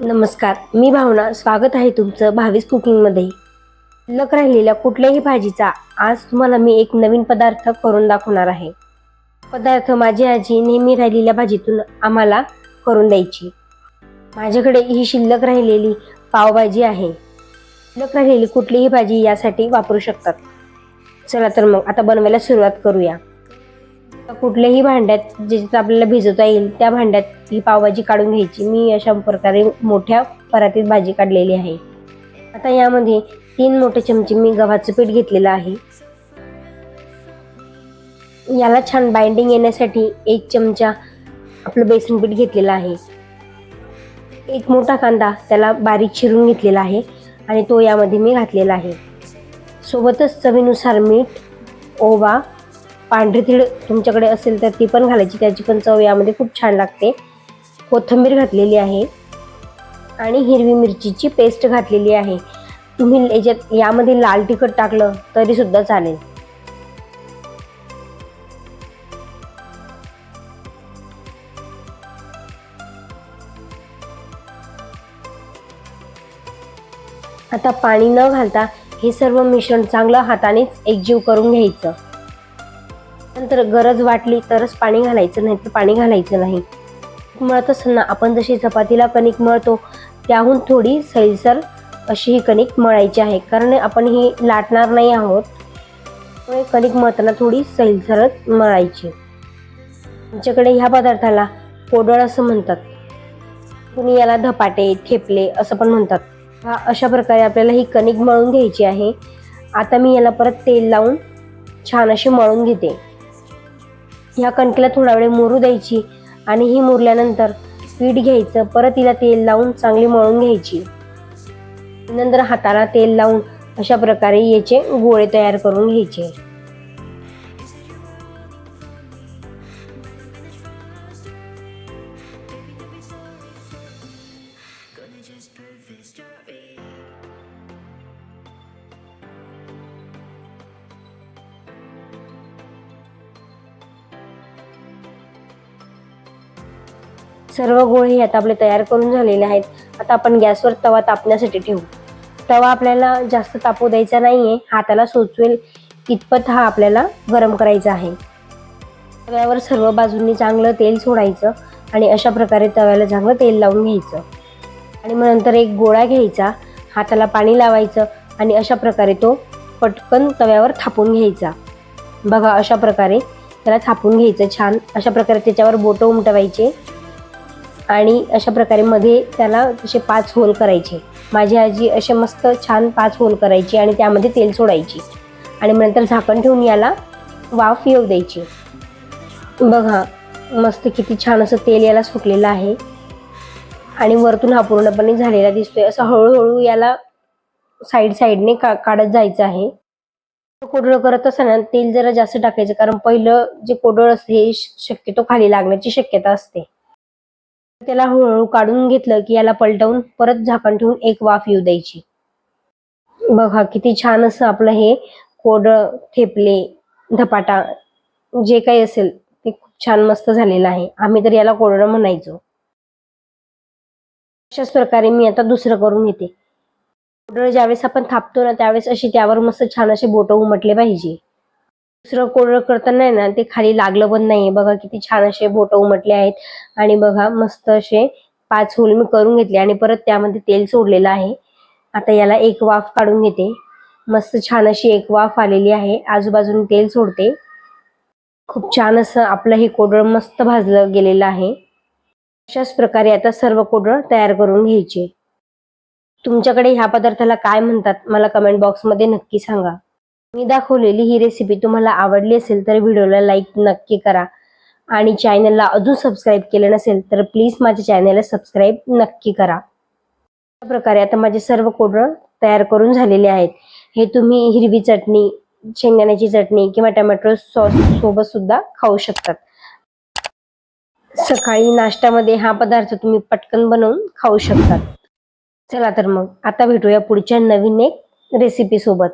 नमस्कार मी भावना. स्वागत आहे तुमचं भावीस कुकिंगमध्ये लक राहिलेल्या कुठल्याही भाजीचा आज तुम्हाला मी एक नवीन पदार्थ करून दाखवणार आहे. पदार्थ माझी आजी नेहमी राहिलेल्या भाजीतून आम्हाला करून द्यायची. माझ्याकडे ही शिल्लक राहिलेली पावभाजी आहे. शिल्लक राहिलेली कुठलीही भाजी यासाठी वापरू शकतात. चला तर मग आता बनवायला सुरुवात करूया. कुठल्याही भांड्यात ज्याच्यात आपल्याला भिजवता येईल त्या भांड्यात ही पावभाजी काढून घ्यायची. मी अशा प्रकारे मोठ्या परातीत भाजी काढलेली आहे. आता यामध्ये तीन मोठे चमचे मी गव्हाचं पीठ घेतलेलं आहे. याला छान बाइंडिंग येण्यासाठी एक चमचा आपलं बेसन पीठ घेतलेलं आहे. एक मोठा कांदा त्याला बारीक चिरून घेतलेला आहे आणि तो यामध्ये मी घातलेला आहे. सोबतच चवीनुसार मीठ ओवा पांढरी तीळ तुमच्याकडे असेल तर ती पण घालायची. त्याची पण चव यामध्ये खूप छान लागते. कोथिंबीर घातलेली आहे. आणि हिरवी मिरचीची पेस्ट घातलेली आहे. तुम्ही याच्यात यामध्ये लाल तिखट टाकलं तरीसुद्धा चालेल. आता पाणी न घालता हे सर्व मिश्रण चांगलं हातानेच एकजीव करून घ्यायचं. नंतर गरज वाटली तरच पाणी घालायचं नाही तर पाणी घालायचं नाही. मळत असताना आपण जशी चपातीला कणिक मळतो त्याहून थोडी सैलसर अशी ही कणिक मळायची आहे. कारण आपण ही लाटणार नाही आहोत त्यामुळे कणिक मळताना थोडी सैलसरच मळायची. आमच्याकडे ह्या पदार्थाला कोडळ असं म्हणतात. कुणी याला धपाटे ठेपले असं पण म्हणतात. हा अशा प्रकारे आपल्याला ही कणिक मळून घ्यायची आहे. आता मी याला परत तेल लावून छान अशी मळून घेते. ह्या कणकेला थोडा वेळ मुरू द्यायची आणि ही मुरल्यानंतर पीठ घ्यायचं. परत तिला तेल लावून चांगली मळून घ्यायची. नंतर हाताला तेल लावून अशा प्रकारे याचे गोळे तयार करून घ्यायचे. सर्व गोळे आता आपले तयार करून झालेले आहेत. आता आपण गॅसवर तवा तापण्यासाठी ठेवू. तवा आपल्याला जास्त तापू द्यायचा नाही आहे हाताला सोचवेल इतपत हा आपल्याला गरम करायचा आहे. तव्यावर सर्व बाजूंनी चांगलं तेल सोडायचं आणि अशा प्रकारे तव्याला चांगलं तेल लावून घ्यायचं. आणि मग नंतर एक गोळा घ्यायचा. हाताला पाणी लावायचं आणि अशा प्रकारे तो पटकन तव्यावर थापून घ्यायचा. बघा अशा प्रकारे त्याला थापून घ्यायचं छान. अशा प्रकारे त्याच्यावर बोटं उमटवायचे. आणि अशा प्रकारे मध्ये त्याला तसे पाच होल करायचे. माझी आजी असे मस्त छान पाच होल करायची आणि त्यामध्ये तेल सोडायची. आणि मग नंतर झाकण ठेवून याला वाफ येऊ द्यायची. बघा मस्त किती छान असं तेल याला सुटलेलं आहे. आणि वरतून हा पूर्णपणे झालेला दिसतोय. असं हळूहळू याला साईड साईडने का काढत जायचं आहे. कोडळ करत असताना तेल जरा जास्त टाकायचं कारण पहिलं जे कोडळ असते हे शक्यतो खाली लागण्याची शक्यता असते. त्याला हळूहळू काढून घेतलं की याला पलटवून परत झाकण ठेवून एक वाफ येऊ द्यायची. बघा किती छान असं आपलं हे कोड ठेपले धपाटा जे काही असेल ते खूप छान मस्त झालेलं आहे. आम्ही तर याला कोरडं म्हणायचो. अशाच प्रकारे मी आता दुसरं करून घेते. कोडळ ज्यावेळेस आपण थापतो ना त्यावेळेस अशी त्यावर मस्त छान असे बोट उमटले पाहिजे. दुसरं कोडळ करताना आहे ना ते खाली लागलं पण नाहीये. बघा किती छान असे बोट उमटले आहेत. आणि बघा मस्त असे पाच होल मी करून घेतले आणि परत त्यामध्ये तेल सोडलेलं आहे. आता याला एक वाफ काढून घेते. मस्त छान अशी एक वाफ आलेली आहे. आजूबाजूने तेल सोडते. खूप छान असं आपलं हे कोडळ मस्त भाजलं गेलेलं आहे. अशाच प्रकारे आता सर्व कोडळ तयार करून घ्यायचे. तुमच्याकडे ह्या पदार्थाला काय म्हणतात मला कमेंट बॉक्समध्ये नक्की सांगा. मी दाखवलेली ही रेसिपी तुम्हाला आवडली असेल तर व्हिडिओला लाईक नक्की करा. आणि चॅनलला अजून सबस्क्राईब केलं नसेल तर प्लीज माझ्या चॅनलला सबस्क्राईब नक्की करा. अशा प्रकारे आता माझे सर्व कोडं तयार करून झालेले आहेत. हे तुम्ही हिरवी चटणी शेंगदाण्याची चटणी किंवा टमॅटो सॉस सोबत सुद्धा खाऊ शकतात. सकाळी नाश्त्यामध्ये हा पदार्थ तुम्ही पटकन बनवून खाऊ शकतात. चला तर मग आता भेटूया पुढच्या नवीन एक रेसिपी सोबत.